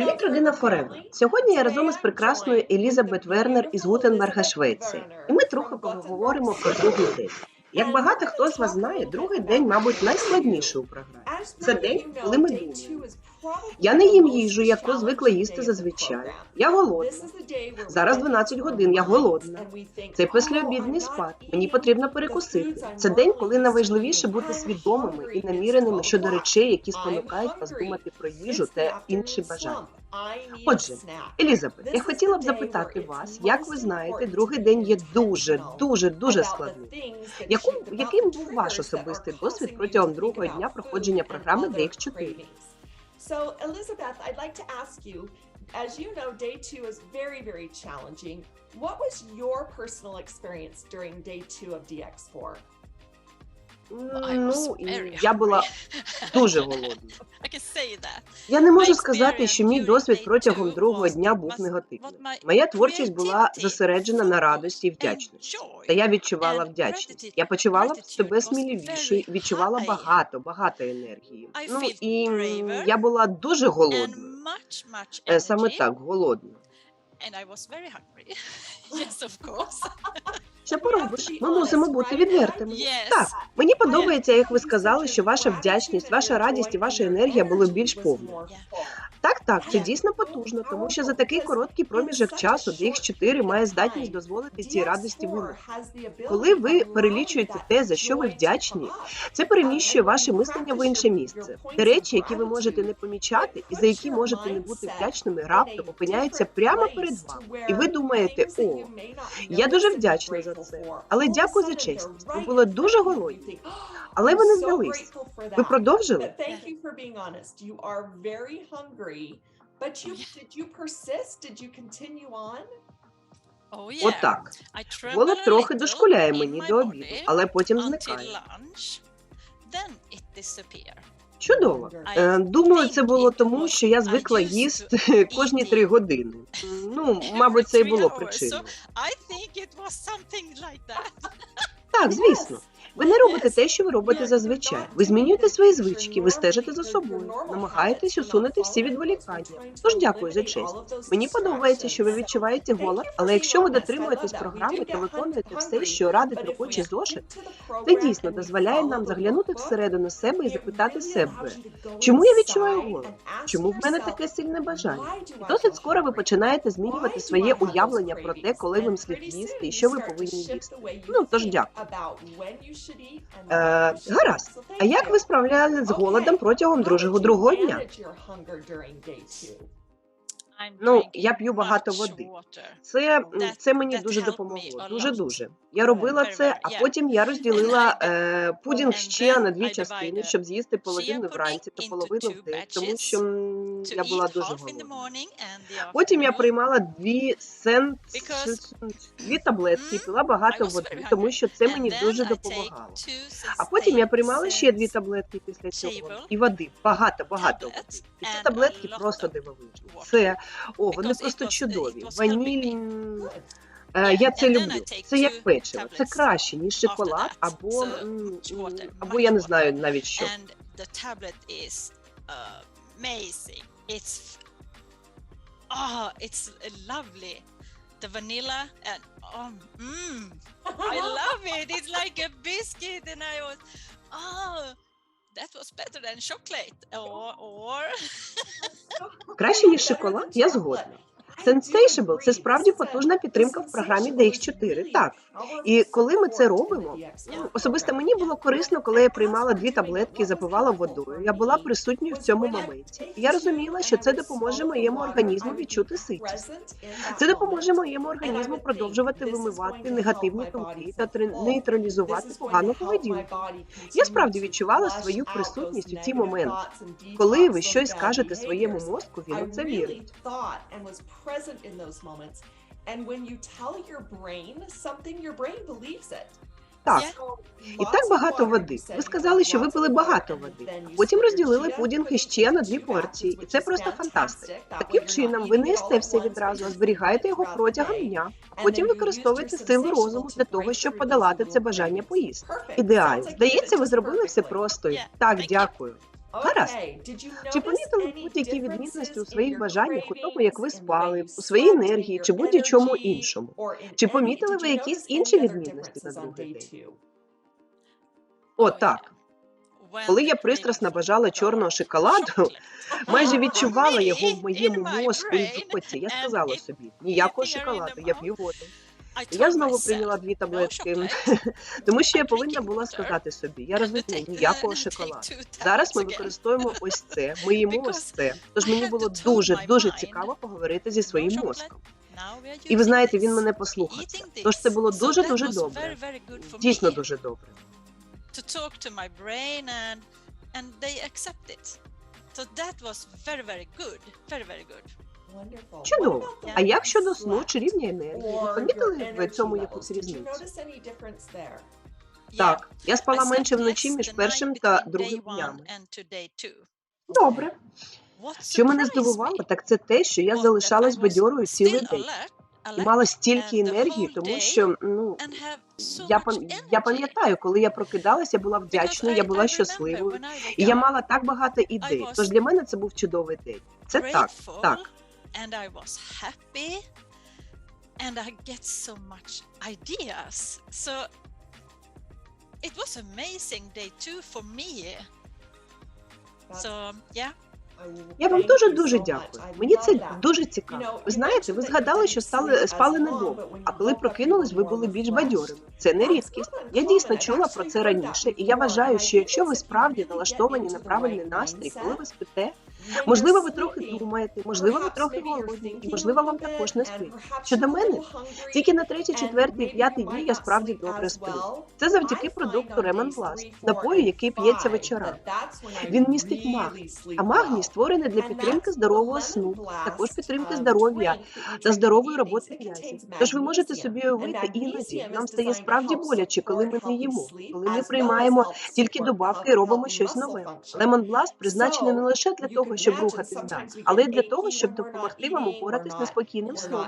Привіт, родина Форевер! Сьогодні я разом із прекрасною Елізабет Вернер із Гутенберга, Швеції, І ми трохи поговоримо про другий день. Як багато хто з вас знає, другий день, мабуть, найскладніший у програмі. Це день, коли ми думаємо. Я не їм їжу, яку звикла їсти зазвичай. Я голодна. Зараз 12 годин, я голодна. Це післяобідний спад. Мені потрібно перекусити. Це день, коли найважливіше бути свідомими і наміреними щодо речей, які спонукають вас думати про їжу та інші бажання. Отже, Елізабет, я хотіла б запитати вас, як ви знаєте, другий день є дуже, дуже, дуже складним. Яку, яким був ваш особистий досвід протягом другого дня проходження програми DX4? So, Elizabeth, I'd like to ask you, as you know, day two is very, very challenging. What was your personal experience during day two of DX4? Ну, я була дуже голодна. Я не можу сказати, що мій досвід протягом другого дня був негативним. Моя творчість була зосереджена на радості і вдячності. Та я відчувала вдячність. Я почувала себе сміливішою, відчувала багато, багато енергії. Ну і я була дуже голодною. Е, Саме так, голодна. And I was very hungry. yes, of course. Що поробиш? Ми мусимо бути відвертими. Так, мені подобається, як ви сказали, що ваша вдячність, ваша радість і ваша енергія були більш повною. Так, так, це дійсно потужно, тому що за такий короткий проміжок часу DX4 має здатність дозволити цій радості вимог. Коли ви перелічуєте те, за що ви вдячні, це переміщує ваше мислення в інше місце. Те речі, які ви можете не помічати, і за які можете не бути вдячними, раптом опиняються прямо перед вами. І ви думаєте, о, я дуже вдячна за це. Але дякую за чесність. Ви були дуже голодні. Але ви не здались. Ви продовжили? But thank you for being honest. You are very hungry, but you did you persist? Did you continue on? Oh, yeah. Отак. Голод трохи дошкуляє мені до обіду, але потім зникає. Чудово. Е, Думаю, це було тому, що я звикла їсти кожні три години. Ну, мабуть, це і було причиною. Так, звісно. Ви не робите те, що ви робите зазвичай. Ви змінюєте свої звички, ви стежите за собою, намагаєтесь усунути всі відволікання. Тож дякую за честь. Мені подобається, що ви відчуваєте голод, але якщо ви дотримуєтесь програми та виконуєте все, що радить робочий зошит, це дійсно дозволяє нам заглянути всередину себе і запитати себе, чому я відчуваю голод? Чому в мене таке сильне бажання? І досить скоро ви починаєте змінювати своє уявлення про те, коли вам слід їсти і що ви повинні їсти. Ну, тож дякую. Е, гаразд. А як ви справлялися з голодом протягом другого дня? Ну, я п'ю багато води. Це, це мені дуже допомогло. Дуже дуже. Я робила це, а потім я розділила е, пудінг ще на дві частини, щоб з'їсти половину вранці та половину вдень, тому що я була дуже голодна. Потім я приймала дві сен... Дві таблетки, пила багато води, тому що це мені дуже допомагало. А потім я приймала ще дві таблетки після цього. І води. Багато, багато води. І ці таблетки просто дивовижні. Це о, вони просто чудові. Ваніль. Е, Я це люблю. Це як печиво. Це краще, ніж шоколад, або або я не знаю навіть що. And the tablet is amazing. It's oh, it's lovely. The vanilla and oh, mm, I love it. It's like a biscuit, and I was oh, that was better than chocolate or or Краще, ніж шоколад, я згодна. Sensatiable – це справді потужна підтримка в програмі DX4, так. І коли ми це робимо, особисто мені було корисно, коли я приймала дві таблетки і запивала водою. Я була присутньою в цьому моменті. Я розуміла, що це допоможе моєму організму відчути ситість. Це допоможе моєму організму продовжувати вимивати негативні думки та нейтралізувати погану поведінку. Я справді відчувала свою присутність у ці моменти. Коли ви щось кажете своєму мозку, він у це вірить. And when you tell your brain something, your brain believes it. Так, і так багато води. Ви сказали, що випили багато води. Потім розділили пудінг іще на дві порції, і це просто фантастика. Таким чином, ви не їсте все відразу, а зберігаєте його протягом дня. Потім використовуєте сили розуму для того, щоб подолати це бажання поїсти. Ідеально. Здається, ви зробили все просто. Так, дякую. Гаразд. Чи помітили будь-які відмінності у своїх бажаннях, у тому, як ви спали, у своїй енергії чи будь-чому іншому? Чи помітили ви якісь інші відмінності на другий день? О, так. Коли я пристрасно бажала чорного шоколаду, майже відчувала його в моєму мозку і в. Я сказала собі, ніякого шоколаду, я п'ю воду. Я знову прийняла дві таблетки, тому що я повинна була сказати собі, я розумію, ніякого шоколаду. Зараз ми використовуємо ось це, ми їмо ось це. Тож мені було дуже дуже цікаво поговорити зі своїм мозком. І ви знаєте, він мене послухався. Тож це було дуже дуже добре. Дійсно дуже добре. and they accept it. So that was very very good, very very good. Чудово. А як щодо сну чи рівня енергії? Ви помітили в цьому якусь різницю? Так, я спала менше вночі між першим та другим днями. Добре. Що мене здивувало, так це те, що я залишалась бадьорою цілий день і мала стільки енергії, тому що ну я я пам'ятаю, коли я прокидалася, я була вдячною, я була щасливою, і я мала так багато ідей. Тож для мене це був чудовий день. Це так, так. And I was happy and I get so much ideas. So it was amazing day two for me. So yeah. Я вам дуже дуже дякую. Мені це дуже цікаво. Ви знаєте, ви згадали, що стали спали недовго, а коли прокинулись, ви були більш бадьорими. Це не рідкість. Я дійсно чула про це раніше, і я вважаю, що якщо ви справді налаштовані на правильний настрій, коли ви спите, можливо, ви трохи думаєте, можливо, ви трохи голодні, і можливо, вам також не спить. Щодо мене, тільки на третій, четвертий, п'ятий дні я справді добре сплю. Це завдяки продукту Ремон Пласт, напою, який п'ється вечорами. Він містить магній, а магній створений для підтримки здорового сну, також підтримки здоров'я та здорової роботи м'язів. Тож ви можете собі уявити, іноді нам стає справді боляче, коли ми не їмо, коли ми приймаємо тільки добавки і робимо щось нове. Лемон Бласт призначений не лише для того, щоб рухатись далі, але й для того, щоб допомогти вам упоратись неспокійним сном.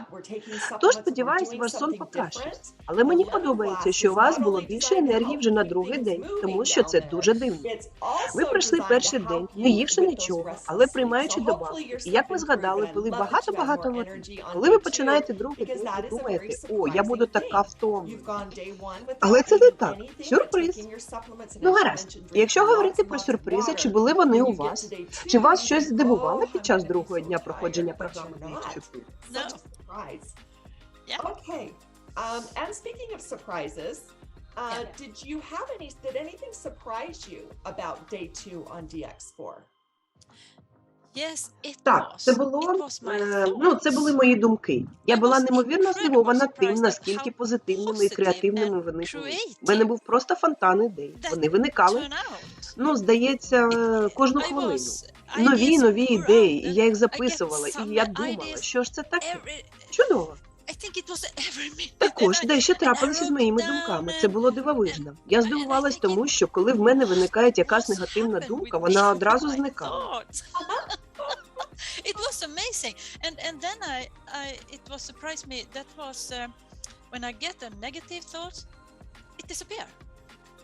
Тож, сподіваюсь, ваш сон покращиться. Але мені подобається, що у вас було більше енергії вже на другий день, тому що це дуже дивно. Ви пройшли перший день, не ївши нічого, але приймаючи добавки. І як ви згадали, пили багато-багато води. Коли ви починаєте другий день, ви думаєте, о, я буду така втомлена. Але це не так. Сюрприз. Ну гаразд, якщо говорити про сюрпризи, чи були вони у вас? Чи вас щось здивувало під час другого дня проходження програми. Okay. Um, and speaking of surprises, uh, did you have any? Did anything surprise you about day two on DX4? Yes, it Так, це було е, ну, це були мої думки. Я була неймовірно здивована тим, наскільки позитивними і креативними вони були. У мене був просто фонтан ідей. Вони виникали, ну здається, е, кожну хвилину. Нові нові ідеї, і я їх записувала, і я думала, що ж це таке? Чудово. Також дещо трапилося з моїми думками. Це було дивовижно. Я здивувалась тому, що коли в мене виникає якась негативна думка, вона одразу зникала. it was amazing, and and then I, I it was surprised me. That was uh, when I get a negative thought, it disappear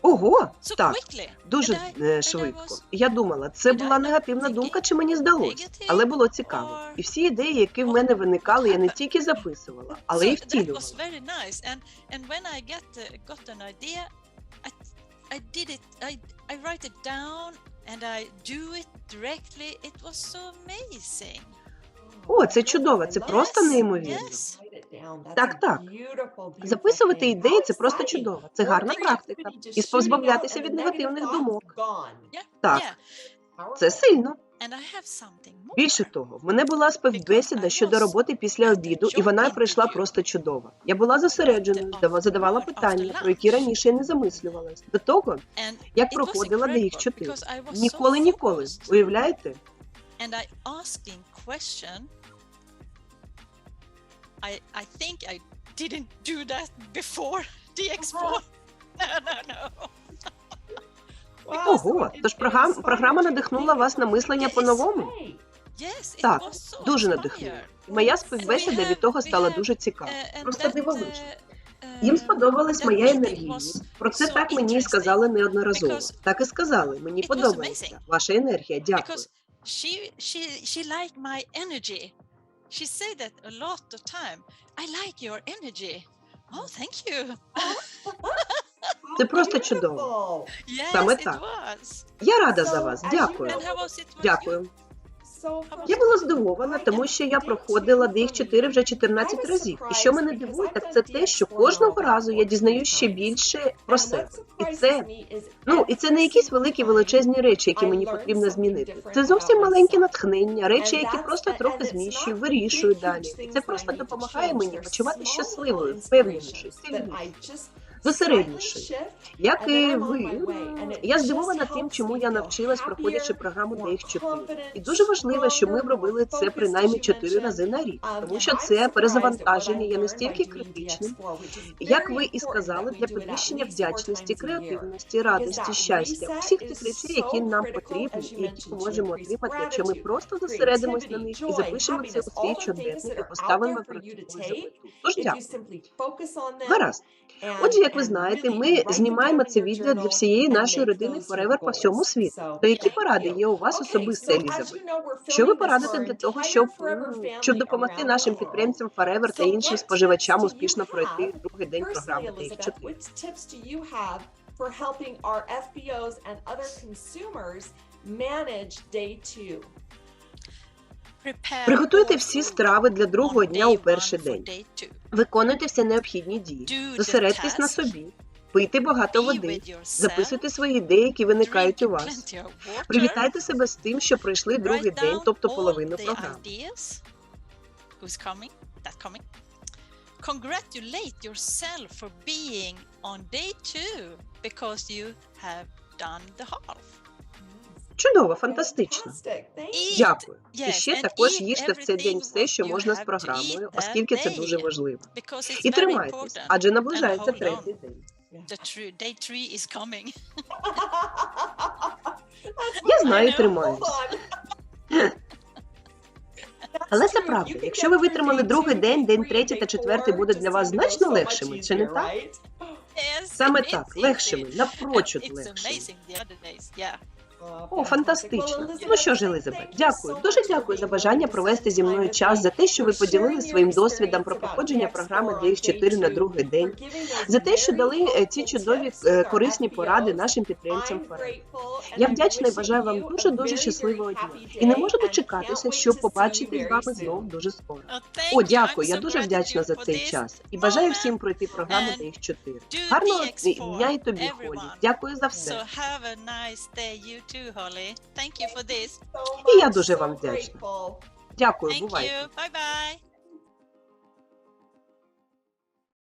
Ого, so так, дуже е, швидко. Я думала, це була негативна думка, чи мені здалось, але було цікаво. І всі ідеї, які в мене виникали, я не тільки записувала, але й that втілювала. I uh, I did it. I I write it down and I do it directly. It was so amazing. О, це чудово, це просто неймовірно. Так, так. Записувати ідеї це просто чудово. Це гарна практика. І позбавлятися від негативних думок. Так, це сильно. Більше того, в мене була співбесіда щодо роботи після обіду, і вона пройшла просто чудово. Я була зосередженою, задавала питання, про які раніше я не замислювалась. До того, як проходила до їх чотири. Ніколи, ніколи. Уявляєте? I. I think I didn't do that before DX4. No, no, no. Ого, тож програм, програма надихнула вас на мислення по-новому? Так, дуже надихнула. Моя співбесіда від того стала дуже цікава. Uh, Просто that, дивовижна. uh, uh, Їм сподобалась моя was Про це так мені і сказали неодноразово. Так і сказали. Мені подобається ваша енергія. Дякую. she she she liked my energy. She said that a lot of time. I like your energy. Oh, thank you. Це просто чудово. Yes, Саме it так. was. Я рада за вас. Дякую. And how was it? with you? Дякую. Я була здивована, тому що я проходила дих 4 вже 14 разів. І що мене дивує, так це те, що кожного разу я дізнаюсь ще більше про себе. І це ну і це не якісь великі величезні речі, які мені потрібно змінити. Це зовсім маленькі натхнення, речі, які просто трохи зміщую, вирішую далі. І це просто допомагає мені почувати щасливою, впевненішою, сильнішою. Зосереднішою. Як і ви, я здивована тим, чому я навчилась, проходячи програму DX4. І дуже важливо, що ми робили це принаймні 4 рази на рік, тому що це перезавантаження є настільки критичним, як ви і сказали, для підвищення вдячності, креативності, радості, щастя, усіх тих речей, які нам потрібні і які можемо отримати, якщо ми просто зосередимось на них і запишемо це у свій щоденник і поставимо животу. Тож дякую. Гаразд. Отже, як ви знаєте, ми знімаємо це відео для всієї нашої родини Forever по всьому світу. То які поради є у вас особисто, Елізабет? Що ви порадите для того, щоб, щоб допомогти нашим підприємцям Forever та іншим споживачам успішно пройти другий день програми DX4? What tips do you have for helping our FBOs and other consumers manage day two? Приготуйте всі страви для другого дня у перший день. Виконуйте всі необхідні дії. Зосередьтесь на собі, пийте багато води, записуйте свої ідеї, які виникають у вас. Привітайте себе з тим, що пройшли другий день, тобто половину програми. Congratulate yourself for being on day two because you have done the half. Чудово, фантастично. Дякую. І ще також їжте в цей день все, що можна з програмою, оскільки це дуже важливо. І тримайтесь, адже наближається третій день. Я знаю, тримаюсь. Але це правда. Якщо ви витримали другий день, день третій та четвертий буде для вас значно легшими, чи не так? Саме так, легшими, напрочуд легшими. О, фантастично. Ну що ж, Елизабет, дякую. Дуже дякую за бажання провести зі мною час, за те, що ви поділили своїм досвідом про проходження програми DX4 на другий день, за те, що дали е, ці чудові е, корисні поради нашим підприємцям. Я вдячна і бажаю вам дуже дуже щасливого дня. І не можу дочекатися, щоб побачити з вами знов дуже скоро. О, дякую. Я дуже вдячна за цей час і бажаю всім пройти програму And DX4. Гарного DX4, дня і тобі, Холі. Дякую за все. have a nice day, you too, Holly. Thank you for this. І я дуже вам вдячна. Дякую, Thank бувайте. you. Bye bye.